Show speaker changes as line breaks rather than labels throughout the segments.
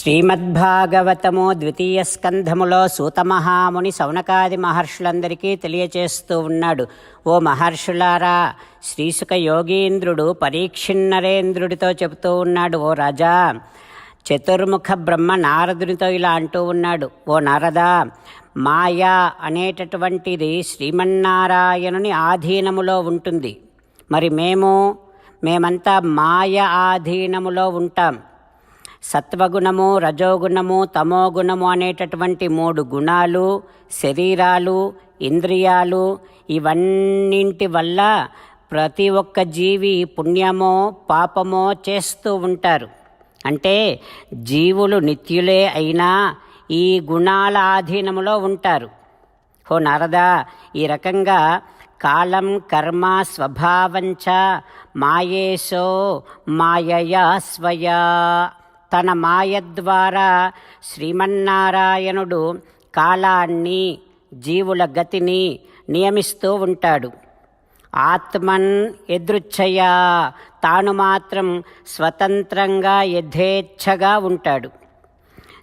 శ్రీమద్భాగవతము ద్వితీయ స్కంధములో సూతమహాముని సౌనకాది మహర్షులందరికీ తెలియచేస్తూ ఉన్నాడు. ఓ మహర్షులారా శ్రీసుక యోగీంద్రుడు పరీక్షిన్నరేంద్రుడితో చెబుతూ ఉన్నాడు. ఓ రాజా చతుర్ముఖ బ్రహ్మ నారదునితో ఇలా అంటూ ఉన్నాడు. ఓ నారదా మాయా అనేటటువంటిది శ్రీమన్నారాయణుని ఆధీనములో ఉంటుంది. మరి మేము మేమంతా మాయ ఆధీనములో ఉంటాం. సత్వగుణము రజోగుణము తమోగుణము అనేటటువంటి మూడు గుణాలు శరీరాలు ఇంద్రియాలు ఇవన్నింటి వల్ల ప్రతి ఒక్క జీవి పుణ్యమో పాపమో చేస్తూ ఉంటారు. అంటే జీవులు నిత్యులే అయినా ఈ గుణాల ఆధీనములో ఉంటారు. ఓ నారదా ఈ రకంగా కాలం కర్మ స్వభావంచ మాయేశో మాయయా స్వయా తన మాయ ద్వారా శ్రీమన్నారాయణుడు కాలాన్ని జీవుల గతిని నియమిస్తూ ఉంటాడు. ఆత్మన్ ఎదృచ్ఛయా తాను మాత్రం స్వతంత్రంగా యథేచ్ఛగా ఉంటాడు.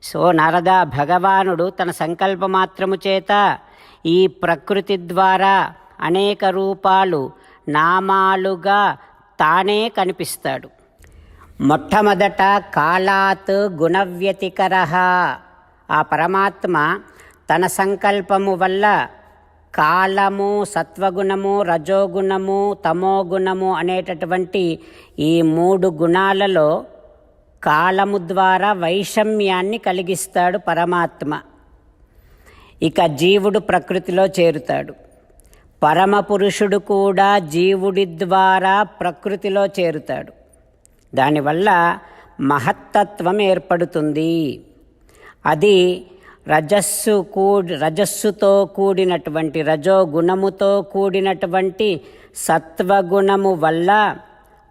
సో నరద భగవానుడు తన సంకల్పమాత్రము చేత ఈ ప్రకృతి ద్వారా అనేక రూపాలు నామాలుగా తానే కనిపిస్తాడు. మొట్టమొదట కాలాత్ గుణవ్యతికర. ఆ పరమాత్మ తన సంకల్పము వల్ల కాలము సత్వగుణము రజోగుణము తమోగుణము అనేటటువంటి ఈ మూడు గుణాలలో కాలము ద్వారా వైషమ్యాన్ని కలిగిస్తాడు పరమాత్మ. ఇక జీవుడు ప్రకృతిలో చేరుతాడు. పరమపురుషుడు కూడా జీవుడి ద్వారా ప్రకృతిలో చేరుతాడు. దానివల్ల మహత్తత్వం ఏర్పడుతుంది. అది రజస్సు కూడి రజస్సుతో కూడినటువంటి రజోగుణముతో కూడినటువంటి సత్వగుణము వల్ల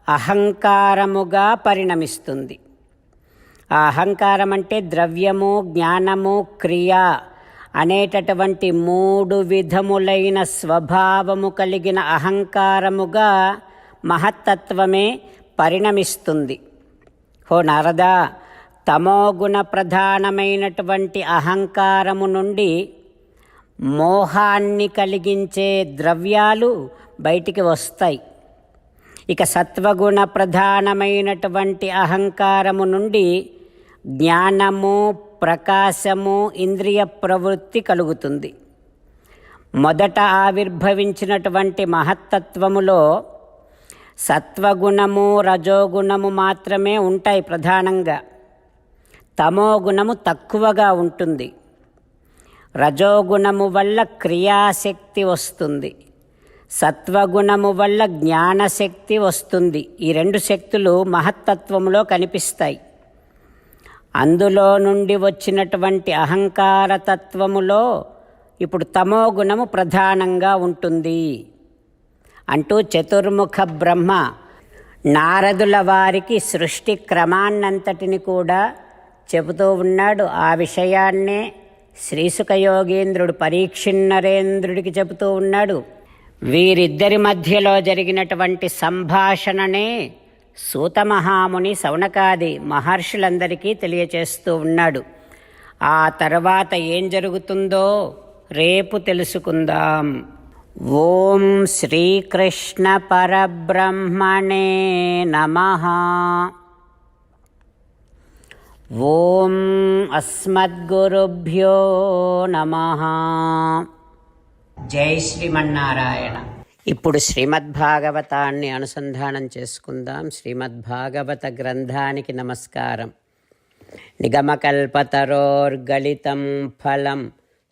అహంకారముగా పరిణమిస్తుంది. ఆ అహంకారం అంటే ద్రవ్యము జ్ఞానము క్రియ అనేటటువంటి మూడు విధములైన స్వభావము కలిగిన అహంకారముగా మహత్తత్వమే పరిణమిస్తుంది. ఓ నారదా తమోగుణ ప్రధానమైనటువంటి అహంకారము నుండి మోహాన్ని కలిగించే ద్రవ్యాలు బయటికి వస్తాయి. ఇక సత్వగుణ ప్రధానమైనటువంటి అహంకారము నుండి జ్ఞానము ప్రకాశము ఇంద్రియ ప్రవృత్తి కలుగుతుంది. మొదట ఆవిర్భవించినటువంటి మహత్తత్వములో సత్వగుణము రజోగుణము మాత్రమే ఉంటాయి ప్రధానంగా. తమోగుణము తక్కువగా ఉంటుంది. రజోగుణము వల్ల క్రియాశక్తి వస్తుంది. సత్వగుణము వల్ల జ్ఞానశక్తి వస్తుంది. ఈ రెండు శక్తులు మహత్తత్వములో కనిపిస్తాయి. అందులో నుండి వచ్చినటువంటి అహంకారతత్వములో ఇప్పుడు తమోగుణము ప్రధానంగా ఉంటుంది. అంటూ చతుర్ముఖ బ్రహ్మ నారదుల వారికి సృష్టి క్రమాన్నంతటిని కూడా చెబుతూ ఉన్నాడు. ఆ విషయాన్నే శ్రీసుఖయోగేంద్రుడు పరీక్షిన్నరేంద్రుడికి చెబుతూ ఉన్నాడు. వీరిద్దరి మధ్యలో జరిగినటువంటి సంభాషణనే సూతమహాముని సౌనకాది మహర్షులందరికీ తెలియచేస్తూ ఉన్నాడు. ఆ తర్వాత ఏం జరుగుతుందో రేపు తెలుసుకుందాం. ఓం శ్రీకృష్ణ పరబ్రహ్మణే నమ. ఓం అస్మద్గురుభ్యో నమ. జై శ్రీమన్నారాయణ. ఇప్పుడు శ్రీమద్భాగవతాన్ని అనుసంధానం చేసుకుందాం. శ్రీమద్భాగవత గ్రంథానికి నమస్కారం. నిగమకల్పతరోర్గళితం ఫలం